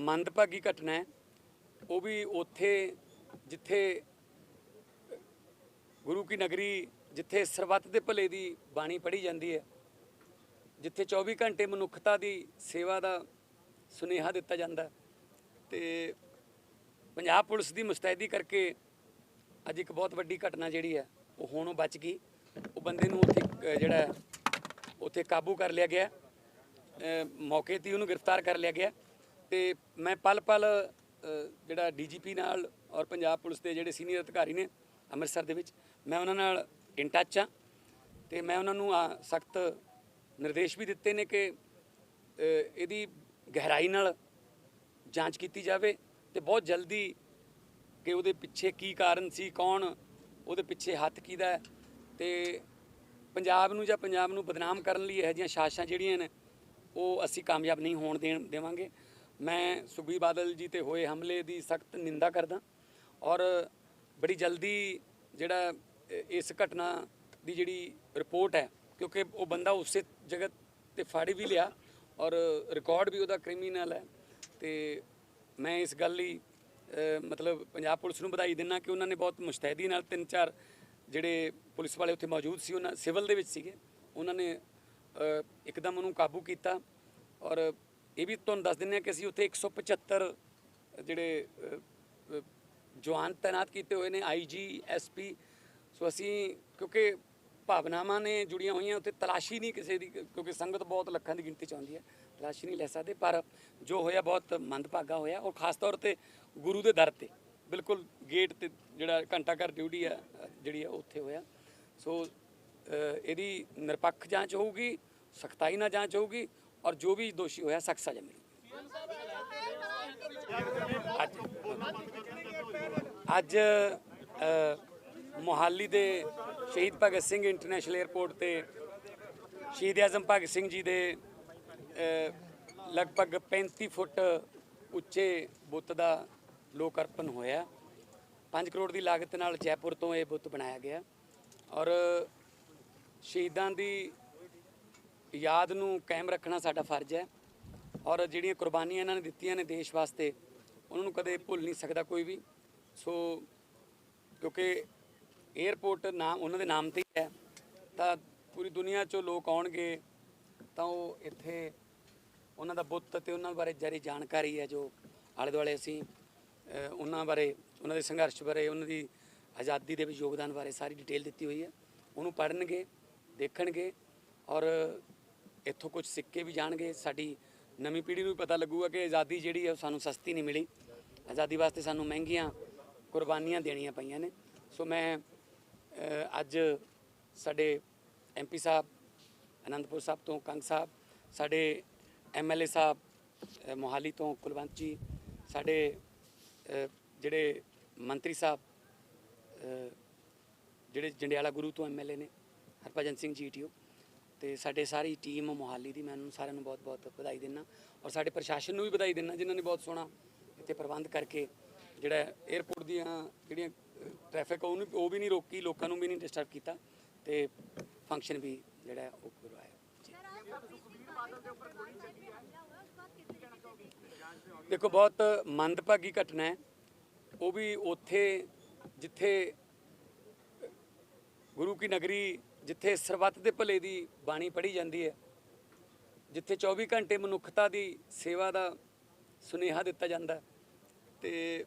ਮੰਦਭਾਗੀ ਘਟਨਾ ਹੈ। ਉਹ ਵੀ ਉੱਥੇ ਜਿੱਥੇ ਗੁਰੂ ਕੀ ਨਗਰੀ, ਜਿੱਥੇ ਸਰਬੱਤ ਦੇ ਭਲੇ ਦੀ ਬਾਣੀ ਪੜ੍ਹੀ ਜਾਂਦੀ ਹੈ, ਜਿੱਥੇ 24 ਘੰਟੇ ਮਨੁੱਖਤਾ ਦੀ ਸੇਵਾ ਦਾ ਸੁਨੇਹਾ ਦਿੱਤਾ ਜਾਂਦਾ ਹੈ। ਤੇ ਪੰਜਾਬ ਪੁਲਿਸ ਦੀ ਮੁਸਤੈਦੀ ਕਰਕੇ ਅੱਜ ਇੱਕ ਬਹੁਤ ਵੱਡੀ ਘਟਨਾ ਜਿਹੜੀ ਹੈ, ਉਹ ਹੋਣੋਂ ਬਚ ਗਈ। ਉਹ ਬੰਦੇ ਨੂੰ ਉੱਥੇ ਜਿਹੜਾ ਉੱਥੇ ਕਾਬੂ ਕਰ ਲਿਆ ਗਿਆ ਮੌਕੇ ਤੇ ਉਹਨੂੰ ਗ੍ਰਿਫਤਾਰ ਕਰ ਲਿਆ ਗਿਆ ਤੇ ਮੈਂ ਪਲ ਪਲ ਅਹ, ਜਿਹੜਾ ਡੀਜੀਪੀ ਨਾਲ ਔਰ ਪੰਜਾਬ ਪੁਲਿਸ ਦੇ ਜਿਹੜੇ ਸੀਨੀਅਰ ਅਧਿਕਾਰੀ ਨੇ ਅੰਮ੍ਰਿਤਸਰ ਦੇ ਵਿੱਚ ਮੈਂ ਉਹਨਾਂ ਨਾਲ ਇਨ ਟੱਚ ਆ ਤੇ ਮੈਂ ਉਹਨਾਂ ਨੂੰ ਸਖਤ ਨਿਰਦੇਸ਼ ਵੀ ਦਿੱਤੇ ਨੇ ਕਿ ਇਹਦੀ ਗਹਿਰਾਈ ਨਾਲ ਜਾਂਚ ਕੀਤੀ ਜਾਵੇ ਤੇ ਬਹੁਤ ਜਲਦੀ ਕਿ ਉਹਦੇ ਪਿੱਛੇ ਕੀ ਕਾਰਨ ਸੀ ਕੌਣ ਉਹਦੇ ਪਿੱਛੇ ਹੱਥ ਕਿਹਦਾ ਹੈ ਤੇ ਪੰਜਾਬ ਨੂੰ ਜਾਂ ਪੰਜਾਬ ਨੂੰ ਬਦਨਾਮ ਕਰਨ ਲਈ ਇਹੋ ਜਿਹੀਆਂ ਸਾਜ਼ਿਸ਼ਾਂ ਜਿਹੜੀਆਂ ਨੇ ਉਹ ਅਸੀਂ ਕਾਮਯਾਬ ਨਹੀਂ ਹੋਣ ਦੇਣ ਦੇਵਾਂਗੇ। ਮੈਂ ਸੁਖਬੀਰ ਬਾਦਲ ਜੀ ਤੇ ਹੋਏ ਹਮਲੇ ਦੀ ਸਖਤ ਨਿੰਦਾ ਕਰਦਾ ਔਰ ਬੜੀ ਜਲਦੀ ਜਿਹੜਾ ਇਸ ਘਟਨਾ ਦੀ ਜਿਹੜੀ ਰਿਪੋਰਟ ਹੈ, ਕਿਉਂਕਿ ਉਹ ਬੰਦਾ ਉਸੇ ਜਗ੍ਹਾ ਤੇ ਫਾੜੀ ਵੀ ਲਿਆ ਔਰ ਰਿਕਾਰਡ ਵੀ ਉਹਦਾ ਕ੍ਰਿਮੀਨਲ ਹੈ ਤੇ ਮੈਂ ਇਸ ਗੱਲ ਲਈ ਮਤਲਬ ਪੰਜਾਬ ਪੁਲਿਸ ਨੂੰ ਵਧਾਈ ਦਿੰਦਾ ਕਿ ਉਹਨਾਂ ਨੇ ਬਹੁਤ ਮੁਸ਼ਤੈਦੀ ਨਾਲ ਤਿੰਨ ਚਾਰ ਜਿਹੜੇ ਪੁਲਿਸ ਵਾਲੇ ਉੱਥੇ ਮੌਜੂਦ ਸੀ, ਉਹਨਾਂ ਸਿਵਲ ਦੇ ਵਿੱਚ ਸੀਗੇ, ਉਹਨਾਂ ਨੇ ਇੱਕਦਮ ਉਹਨੂੰ ਕਾਬੂ ਕੀਤਾ ਔਰ ਇਹ ਵੀ ਤੁਹਾਨੂੰ ਦੱਸ ਦਿੰਦੇ ਹਾਂ ਕਿ ਅਸੀਂ ਉੱਥੇ 175 ਜਿਹੜੇ ਅ, ਅ, ਜਵਾਨ ਤਾਇਨਾਤ ਕੀਤੇ ਹੋਏ ਨੇ ਆਈਜੀ ਐਸਪੀ ਸੋ ਅਸੀਂ ਕਿਉਂਕਿ ਭਾਵਨਾਵਾਂ ਨੇ ਜੁੜੀਆਂ ਹੋਈਆਂ ਉੱਥੇ ਤਲਾਸ਼ੀ ਨਹੀਂ ਕਿਸੇ ਦੀ ਕਿਉਂਕਿ ਸੰਗਤ ਬਹੁਤ ਲੱਖਾਂ ਦੀ ਗਿਣਤੀ ਚ ਆਉਂਦੀ ਹੈ ਤਲਾਸ਼ੀ ਨਹੀਂ ਲੈ ਸਕਦੇ ਪਰ ਜੋ ਹੋਇਆ ਬਹੁਤ ਮੰਦਭਾਗਾ ਹੋਇਆ ਔਰ ਖਾਸ ਤੌਰ ਤੇ ਗੁਰੂ ਦੇ ਦਰ ਤੇ ਬਿਲਕੁਲ ਗੇਟ ਤੇ ਜਿਹੜਾ ਘੰਟਾ ਘਰ ਡਿਊਟੀ ਆ ਜਿਹੜੀ ਆ ਉੱਥੇ ਹੋਇਆ। ਸੋ ਇਹਦੀ ਨਿਰਪੱਖ ਜਾਂਚ ਹੋਊਗੀ ਸਖਤਾਈ ਨਾਲ ਜਾਂਚ ਹੋਊਗੀ ਔਰ ਜੋ ਵੀ ਦੋਸ਼ੀ ਹੋਇਆ, ਸਖਤ ਸਜ਼ਾ ਮਿਲੇਗੀ ਅੱਜ ਅੱਜ ਮੋਹਾਲੀ ਦੇ ਸ਼ਹੀਦ ਭਗਤ ਸਿੰਘ ਇੰਟਰਨੈਸ਼ਨਲ 에ਅਰਪੋਰਟ ਤੇ ਸ਼ਹੀਦ ਆਜ਼ਮ ਭਗਤ ਸਿੰਘ ਜੀ ਦੇ ਲਗਭਗ 35 ਫੁੱਟ ਉੱਚੇ ਬੁੱਤ ਦਾ ਲੋਕ ਅਰਪਣ ਹੋਇਆ। 5 ਕਰੋੜ ਦੀ ਲਾਗਤ ਨਾਲ ਜੈਪੁਰ ਤੋਂ ਇਹ ਬੁੱਤ ਬਣਾਇਆ ਗਿਆ। ਔਰ ਸ਼ਹੀਦਾਂ ਦੀ ਯਾਦ ਨੂੰ ਕਾਇਮ ਰੱਖਣਾ ਸਾਡਾ ਫਰਜ਼ ਹੈ। ਔਰ ਜਿਹੜੀਆਂ ਕੁਰਬਾਨੀਆਂ ਇਹਨਾਂ ਨੇ ਦਿੱਤੀਆਂ ਨੇ ਦੇਸ਼ ਵਾਸਤੇ, ਉਹਨਾਂ ਨੂੰ ਕਦੇ ਭੁੱਲ ਨਹੀਂ ਸਕਦਾ ਕੋਈ ਵੀ। ਸੋ ਕਿਉਂਕਿ 에ਅਰਪੋਰਟ ਨਾਮ ਉਹਨਾਂ ਦੇ ਨਾਮ ਤੇ ਹੀ ਹੈ, ਤਾਂ ਪੂਰੀ ਦੁਨੀਆ 'ਚੋਂ ਲੋਕ ਆਉਣਗੇ, ਤਾਂ ਉਹ ਇੱਥੇ ਉਹਨਾਂ ਦਾ ਬੁੱਤ ਤੇ ਉਹਨਾਂ ਬਾਰੇ ਜਾਰੀ ਜਾਣਕਾਰੀ ਹੈ, ਜੋ ਆਲੇ ਦੁਆਲੇ ਅਸੀਂ ਉਹਨਾਂ ਬਾਰੇ, ਉਹਨਾਂ ਦੇ ਸੰਘਰਸ਼ ਬਾਰੇ, ਉਹਨਾਂ ਦੀ ਆਜ਼ਾਦੀ ਦੇ ਵਿੱਚ ਯੋਗਦਾਨ ਬਾਰੇ ਸਾਰੀ ਡਿਟੇਲ ਦਿੱਤੀ ਹੋਈ ਹੈ। ਉਹਨੂੰ ਪੜ੍ਹਨਗੇ, ਦੇਖਣਗੇ। ਔਰ ਇੱਥੋਂ ਕੁਝ ਸਿੱਕੇ ਵੀ ਜਾਣਗੇ, ਸਾਡੀ ਨਵੀਂ ਪੀੜ੍ਹੀ ਨੂੰ ਵੀ ਪਤਾ ਲੱਗੂਗਾ ਕਿ ਆਜ਼ਾਦੀ ਜਿਹੜੀ ਹੈ ਉਹ ਸਾਨੂੰ ਸਸਤੀ ਨਹੀਂ ਮਿਲੀ। ਆਜ਼ਾਦੀ ਵਾਸਤੇ ਸਾਨੂੰ ਮਹਿੰਗੀਆਂ ਕੁਰਬਾਨੀਆਂ ਦੇਣੀਆਂ ਪਈਆਂ ਨੇ। ਸੋ ਮੈਂ ਅੱਜ ਸਾਡੇ ਐਮਪੀ ਸਾਹਿਬ, ਅਨੰਦਪੁਰ ਸਾਹਿਬ ਤੋਂ ਕੰਗ ਸਾਹਿਬ, ਸਾਡੇ ਐਮਐਲਏ ਸਾਹਿਬ ਮੋਹਾਲੀ ਤੋਂ ਕੁਲਵੰਤ ਜੀ, ਸਾਡੇ ਜਿਹੜੇ ਮੰਤਰੀ ਸਾਹਿਬ ਜਿਹੜੇ ਜੰਡਿਆਲਾ ਗੁਰੂ ਤੋਂ ਐਮਐਲਏ ਨੇ, ਹਰਭਜਨ ਸਿੰਘ ਜੀ ਜੀਟੀਓ ਤੇ ਸਾਡੇ ਸਾਰੀ ਟੀਮ ਮੋਹਾਲੀ ਦੀ, ਮੈਂ ਉਹਨਾਂ ਨੂੰ ਸਾਰਿਆਂ ਨੂੰ ਬਹੁਤ-ਬਹੁਤ ਵਧਾਈ ਦਿੰਦਾ ਔਰ ਸਾਡੇ ਪ੍ਰਸ਼ਾਸਨ ਨੂੰ ਵੀ ਵਧਾਈ ਦਿੰਦਾ ਜਿਨ੍ਹਾਂ ਨੇ ਬਹੁਤ ਸੋਹਣਾ ਇੱਥੇ ਪ੍ਰਬੰਧ ਕਰਕੇ ਜਿਹੜਾ 에ਅਰਪੋਰਟ ਦੀਆਂ ਜਿਹੜੀਆਂ ਟ੍ਰੈਫਿਕ ਉਹਨੂੰ ਉਹ ਵੀ ਨਹੀਂ ਰੋਕੀ, ਲੋਕਾਂ ਨੂੰ ਵੀ ਨਹੀਂ ਡਿਸਟਰਬ ਕੀਤਾ ਤੇ ਫੰਕਸ਼ਨ ਵੀ ਜਿਹੜਾ ਉਹ ਕਰਵਾਇਆ। ਦੇਖੋ, ਬਹੁਤ ਮੰਦਭਾਗੀ ਘਟਨਾ ਹੈ। ਉਹ ਵੀ ਉੱਥੇ ਜਿੱਥੇ ਗੁਰੂ ਕੀ ਨਗਰੀ ਜਿੱਥੇ ਸਰਬੱਤ ਦੇ ਭਲੇ ਦੀ ਬਾਣੀ ਪੜ੍ਹੀ ਜਾਂਦੀ ਹੈ ਜਿੱਥੇ 24 ਘੰਟੇ ਮਨੁੱਖਤਾ ਦੀ ਸੇਵਾ ਦਾ ਸੁਨੇਹਾ ਦਿੱਤਾ ਜਾਂਦਾ ਹੈ ਤੇ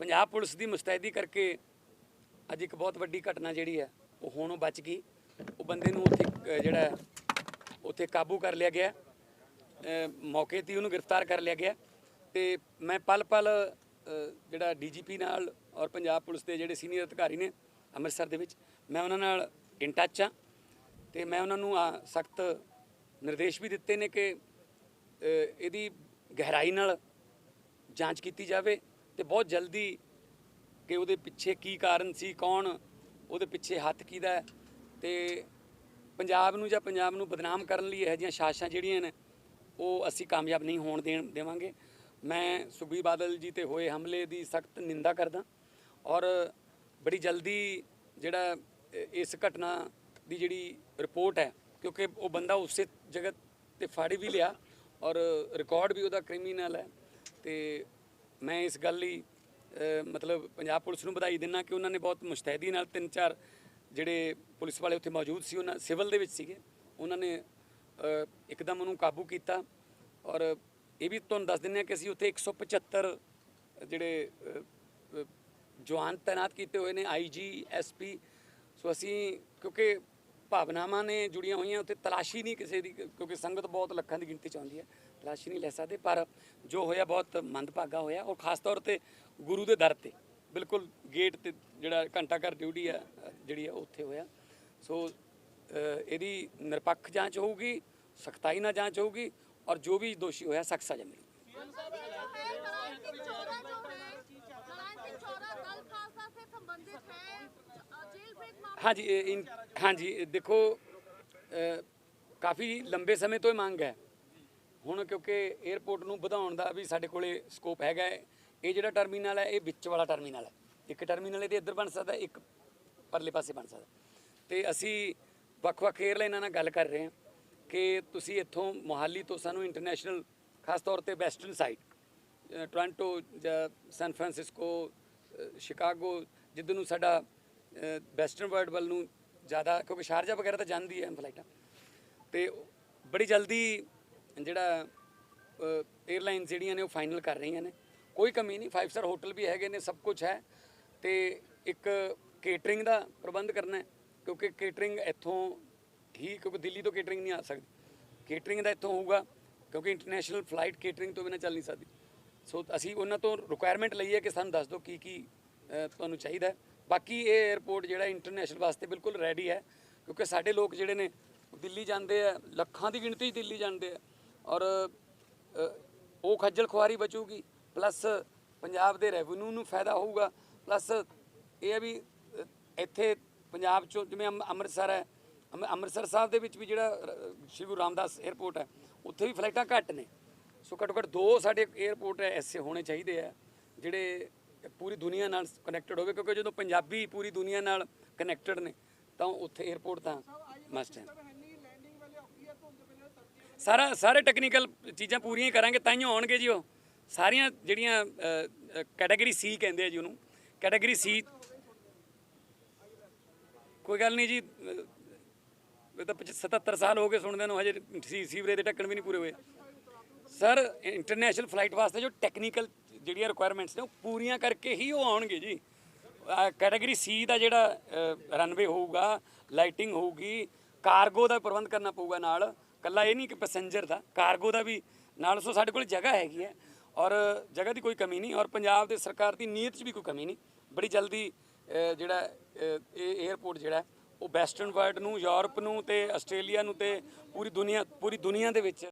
ਪੰਜਾਬ ਪੁਲਿਸ ਦੀ ਮੁਸਤੈਦੀ ਕਰਕੇ ਅੱਜ ਇੱਕ ਬਹੁਤ ਵੱਡੀ ਘਟਨਾ ਜਿਹੜੀ ਹੈ ਉਹ ਹੋਣੋਂ ਬਚ ਗਈ। ਉਹ ਬੰਦੇ ਨੂੰ ਉੱਥੇ ਜਿਹੜਾ ਉੱਥੇ ਕਾਬੂ ਕਰ ਲਿਆ ਗਿਆ ਮੌਕੇ ਤੇ ਉਹਨੂੰ ਗ੍ਰਿਫਤਾਰ ਕਰ ਲਿਆ ਗਿਆ ਤੇ ਮੈਂ ਪਲ ਪਲ ਅ, ਜਿਹੜਾ ਡੀਜੀਪੀ ਨਾਲ ਔਰ ਪੰਜਾਬ ਪੁਲਿਸ ਦੇ ਜਿਹੜੇ ਸੀਨੀਅਰ ਅਧਿਕਾਰੀ ਨੇ ਅੰਮ੍ਰਿਤਸਰ ਦੇ ਵਿੱਚ ਮੈਂ ਉਹਨਾਂ ਨਾਲ ਇਨ ਟੱਚ ਆ। ਤੇ ਮੈਂ ਉਹਨਾਂ ਨੂੰ ਸਖਤ ਨਿਰਦੇਸ਼ ਵੀ ਦਿੱਤੇ ਨੇ ਕਿ ਇਹਦੀ ਗਹਿਰਾਈ ਨਾਲ ਜਾਂਚ ਕੀਤੀ ਜਾਵੇ ਤੇ ਬਹੁਤ ਜਲਦੀ ਕਿ ਉਹਦੇ ਪਿੱਛੇ ਕੀ ਕਾਰਨ ਸੀ, ਕੌਣ, ਉਹਦੇ ਪਿੱਛੇ ਹੱਥ ਕਿਹਦਾ ਹੈ। ਤੇ ਪੰਜਾਬ ਨੂੰ ਜਾਂ ਪੰਜਾਬ ਨੂੰ ਬਦਨਾਮ ਕਰਨ ਲਈ ਇਹੋ ਜਿਹੀਆਂ ਸਾਜ਼ਿਸ਼ਾਂ ਜਿਹੜੀਆਂ ਨੇ, ਉਹ ਅਸੀਂ ਕਾਮਯਾਬ ਨਹੀਂ ਹੋਣ ਦੇਣ, ਦੇਵਾਂਗੇ। ਮੈਂ ਸੁਖਬੀਰ ਬਾਦਲ ਜੀ ਤੇ ਹੋਏ ਹਮਲੇ ਦੀ ਸਖਤ ਨਿੰਦਾ ਕਰਦਾ। ਔਰ ਬੜੀ ਜਲਦੀ ਜਿਹੜਾ ਇਸ ਘਟਨਾ ਦੀ ਜਿਹੜੀ ਰਿਪੋਰਟ ਹੈ ਕਿਉਂਕਿ ਉਹ ਬੰਦਾ ਉਸੇ ਜਗ੍ਹਾ ਤੇ ਫੜ ਵੀ ਲਿਆ ਔਰ ਰਿਕਾਰਡ ਵੀ ਉਹਦਾ ਕ੍ਰਿਮੀਨਲ ਹੈ। ਤੇ ਮੈਂ ਇਸ ਗੱਲ ਲਈ ਮਤਲਬ ਪੰਜਾਬ ਪੁਲਿਸ ਨੂੰ ਵਧਾਈ ਦਿੰਦਾ ਕਿ ਉਹਨਾਂ ਨੇ ਬਹੁਤ ਮੁਸ਼ਤੈਦੀ ਨਾਲ ਤਿੰਨ ਚਾਰ ਜਿਹੜੇ ਪੁਲਿਸ ਵਾਲੇ ਉੱਥੇ ਮੌਜੂਦ ਸੀ ਉਹਨਾਂ ਸਿਵਲ ਦੇ ਵਿੱਚ ਸੀਗੇ ਉਹਨਾਂ ਨੇ ਇੱਕਦਮ ਉਹਨੂੰ ਕਾਬੂ ਕੀਤਾ ਔਰ ਇਹ ਵੀ ਤੁਹਾਨੂੰ ਦੱਸ ਦਿੰਦੇ ਹਾਂ ਕਿ ਅਸੀਂ ਉੱਥੇ 175 ਜਿਹੜੇ ਅ, ਅ, ਜਵਾਨ ਤਾਇਨਾਤ ਕੀਤੇ ਹੋਏ ਨੇ ਆਈਜੀ ਐਸਪੀ ਸੋ ਅਸੀਂ ਕਿਉਂਕਿ ਭਾਵਨਾਵਾਂ ਨੇ ਜੁੜੀਆਂ ਹੋਈਆਂ, ਉੱਥੇ ਤਲਾਸ਼ੀ ਨਹੀਂ ਕਿਸੇ ਦੀ, ਕਿਉਂਕਿ ਸੰਗਤ ਬਹੁਤ ਲੱਖਾਂ ਦੀ ਗਿਣਤੀ ਚ ਆਉਂਦੀ ਹੈ, ਤਲਾਸ਼ੀ ਨਹੀਂ ਲੈ ਸਕਦੇ, ਪਰ ਜੋ ਹੋਇਆ ਬਹੁਤ ਮੰਦਭਾਗਾ ਹੋਇਆ, ਔਰ ਖਾਸ ਤੌਰ ਤੇ ਗੁਰੂ ਦੇ ਦਰ ਤੇ, ਬਿਲਕੁਲ ਗੇਟ ਤੇ ਜਿਹੜਾ ਘੰਟਾ ਘਰ ਡਿਊਟੀ ਆ, ਜਿਹੜੀ ਆ, ਉੱਥੇ ਹੋਇਆ। ਸੋ ਇਹਦੀ ਨਿਰਪੱਖ ਜਾਂਚ ਹੋਊਗੀ, ਸਖਤਾਈ ਨਾਲ ਜਾਂਚ ਹੋਊਗੀ, ਔਰ ਜੋ ਵੀ ਦੋਸ਼ੀ ਹੋਇਆ, ਸਖਤ ਸਜ਼ਾ ਮਿਲੇਗੀ। ਹਾਂਜੀ, ਇਹ- ਹਾਂਜੀ ਦੇਖੋ ਕਾਫੀ ਲੰਬੇ ਸਮੇਂ ਤੋਂ ਇਹ ਮੰਗ ਹੈ। ਹੁਣ ਕਿਉਂਕਿ 에어ਪੋਰਟ ਨੂੰ ਵਧਾਉਣ ਦਾ ਵੀ ਸਾਡੇ ਕੋਲੇ ਸਕੋਪ ਹੈਗਾ ਹੈ। ਇਹ ਜਿਹੜਾ ਟਰਮੀਨਲ ਹੈ, ਇਹ ਵਿੱਚ ਵਾਲਾ ਟਰਮੀਨਲ ਹੈ। ਇੱਕ ਟਰਮੀਨਲ ਇਹਦੇ ਇੱਧਰ ਬਣ ਸਕਦਾ, ਇੱਕ ਪਰਲੇ ਪਾਸੇ ਬਣ ਸਕਦਾ। ਤੇ ਅਸੀਂ ਵੱਖ-ਵੱਖ ਏਅਰਲਾਈਨਾਂ ਨਾਲ ਗੱਲ ਕਰ ਰਹੇ ਹਾਂ ਕਿ ਤੁਸੀਂ ਇੱਥੋਂ ਮੋਹਾਲੀ ਤੋਂ ਸਾਨੂੰ ਇੰਟਰਨੈਸ਼ਨਲ ਖਾਸ ਤੌਰ ਤੇ ਵੈਸਟਰਨ ਸਾਈਡ ਟੋਰਾਂਟੋ ਜਾਂ ਸੈਨ ਫਰਾਂਸਿਸਕੋ ਸ਼ਿਕਾਗੋ ਜਿੱਦ ਨੂੰ ਸਾਡਾ ਵੈਸਟਰਨ ਵਰਲਡ ਵੱਲ ਨੂੰ ਜ਼ਿਆਦਾ, ਕਿਉਂਕਿ ਸ਼ਾਰਜਾ ਵਗੈਰਾ ਤਾਂ ਜਾਂਦੀ ਹੈ ਫਲਾਈਟਾਂ ਤੇ ਬੜੀ ਜਲਦੀ ਜਿਹੜਾ 에ਅਰਲਾਈਨਸ ਜਿਹੜੀਆਂ ਨੇ ਉਹ ਫਾਈਨਲ ਕਰ ਰਹੀਆਂ ਨੇ। ਕੋਈ ਕਮੀ ਨਹੀਂ 5 ਸਟਾਰ ਹੋਟਲ ਵੀ ਹੈਗੇ ਨੇ, ਸਭ ਕੁਝ ਹੈ। ਤੇ ਇੱਕ ਕੇਟਰਿੰਗ ਦਾ ਪ੍ਰਬੰਧ ਕਰਨਾ ਹੈ, ਕਿਉਂਕਿ ਕੇਟਰਿੰਗ ਇੱਥੋਂ ਹੀ, ਕਿਉਂਕਿ ਦਿੱਲੀ ਤੋਂ ਕੇਟਰਿੰਗ ਨਹੀਂ ਆ ਸਕਦੀ। ਕੇਟਰਿੰਗ ਦਾ ਇੱਥੋਂ ਹੋਊਗਾ, ਕਿਉਂਕਿ ਇੰਟਰਨੈਸ਼ਨਲ ਫਲਾਈਟ ਕੇਟਰਿੰਗ ਤੋਂ ਬਿਨਾਂ ਚੱਲ ਨਹੀਂ ਸਕਦੀ। ਸੋ ਅਸੀਂ ਉਹਨਾਂ ਤੋਂ ਰਿਕੁਆਇਰਮੈਂਟ ਲਈ ਹੈ ਕਿ ਸਾਨੂੰ ਦੱਸ ਦਿਓ ਕੀ ਕੀ ਤੁਹਾਨੂੰ ਚਾਹੀਦਾ ਬਾਕੀ ਇਹ 에어ਪੋਰਟ ਜਿਹੜਾ ਇੰਟਰਨੈਸ਼ਨਲ ਵਾਸਤੇ ਬਿਲਕੁਲ ਰੈਡੀ ਹੈ, ਕਿਉਂਕਿ ਸਾਡੇ ਲੋਕ ਜਿਹੜੇ ਨੇ ਦਿੱਲੀ ਜਾਂਦੇ ਆ, ਲੱਖਾਂ ਦੀ ਗਿਣਤੀ 'ਚ ਦਿੱਲੀ ਜਾਂਦੇ ਆ ਔਰ ਉਹ ਖੱਜਲ ਖੁਆਰੀ ਬਚੂਗੀ ਪਲੱਸ ਪੰਜਾਬ ਦੇ ਰੈਵਨਿਊ ਨੂੰ ਫਾਇਦਾ ਹੋਊਗਾ ਪਲੱਸ ਇਹ ਆ ਵੀ ਇੱਥੇ ਪੰਜਾਬ 'ਚੋਂ ਜਿਵੇਂ ਅੰਮ੍ਰਿਤਸਰ ਹੈ ਅੰਮ੍ਰਿਤਸਰ ਸਾਹਿਬ ਦੇ ਵਿੱਚ ਵੀ ਜਿਹੜਾ ਸ਼੍ਰੀ ਗੁਰੂ ਰਾਮਦਾਸ 에ਅਰਪੋਰਟ ਹੈ, ਉੱਥੇ ਵੀ ਫਲਾਈਟਾਂ ਘੱਟ ਨੇ। ਸੋ ਘੱਟੋ ਘੱਟ ਦੋ ਸਾਡੇ 에ਅਰਪੋਰਟ ਐਸੇ ਹੋਣੇ ਚਾਹੀਦੇ ਆ, ਜਿਹੜੇ ਪੂਰੀ ਦੁਨੀਆ ਨਾਲ ਕਨੈਕਟਡ ਹੋਵੇ ਕਿਉਂਕਿ ਜਦੋਂ ਪੰਜਾਬੀ ਪੂਰੀ ਦੁਨੀਆ ਨਾਲ ਕਨੈਕਟਡ ਨੇ ਤਾਂ ਉੱਥੇ 에ਅਰਪੋਰਟ ਤਾਂ ਮਸਟ ਹੈ। ਸਾਰਾ ਸਾਰੇ ਟੈਕਨੀਕਲ ਚੀਜ਼ਾਂ ਪੂਰੀਆਂ ਹੀ ਕਰਾਂਗੇ ਤਾਂ ਹੀ ਆਉਣਗੇ ਜੀ ਉਹ। ਸਾਰੀਆਂ ਜਿਹੜੀਆਂ ਕੈਟਾਗਰੀ ਸੀ ਕਹਿੰਦੇ ਆ ਜੀ ਉਹਨੂੰ। ਕੈਟਾਗਰੀ ਸੀ ਕੋਈ ਗੱਲ ਨਹੀਂ ਜੀ ਇਹ ਤਾਂ 77 ਸਾਲ ਹੋ ਗਏ ਸੁਣਦੇ ਨੂੰ ਹਜੇ ਸੀ ਸੀਵਰੇਜ ਦੇ ਢੱਕਣ ਵੀ ਨਹੀਂ ਪੂਰੇ ਹੋਏ। ਸਰ ਇੰਟਰਨੈਸ਼ਨਲ ਫਲਾਈਟ ਵਾਸਤੇ ਜੋ ਟੈਕਨੀਕਲ ਜਿਹੜੀਆਂ ਰਿਕੁਆਇਰਮੈਂਟਸ ਨੇ ਉਹ ਪੂਰੀਆਂ ਕਰਕੇ ਹੀ ਉਹ ਆਉਣਗੇ ਜੀ। ਕੈਟਾਗਰੀ ਸੀ ਦਾ ਜਿਹੜਾ ਰਨਵੇ ਹੋਊਗਾ ਲਾਈਟਿੰਗ ਹੋਊਗੀ ਕਾਰਗੋ ਦਾ ਪ੍ਰਬੰਧ ਕਰਨਾ ਪਊਗਾ ਨਾਲ। ਕੱਲਾ ਇਹ ਨਹੀਂ ਕਿ ਪੈਸੇਂਜਰ ਦਾ ਕਾਰਗੋ ਦਾ ਵੀ ਨਾਲ ਸੋ ਸਾਡੇ ਕੋਲ ਜਗ੍ਹਾ ਹੈਗੀ ਹੈ। ਔਰ ਜਗ੍ਹਾ ਦੀ ਕੋਈ ਕਮੀ ਨਹੀਂ, ਔਰ ਪੰਜਾਬ ਦੇ ਸਰਕਾਰ ਦੀ ਨੀਅਤ 'ਚ ਵੀ ਕੋਈ ਕਮੀ ਨਹੀਂ। ਬੜੀ ਜਲਦੀ ਜਿਹੜਾ ਇਹ 에ਅਰਪੋਰਟ ਜਿਹੜਾ ਉਹ ਵੈਸਟਰਨ ਵਰਲਡ ਨੂੰ, ਯੂਰਪ ਨੂੰ ਤੇ ਆਸਟ੍ਰੇਲੀਆ ਨੂੰ ਤੇ ਪੂਰੀ ਦੁਨੀਆ ਪੂਰੀ ਦੁਨੀਆ ਦੇ ਵਿੱਚ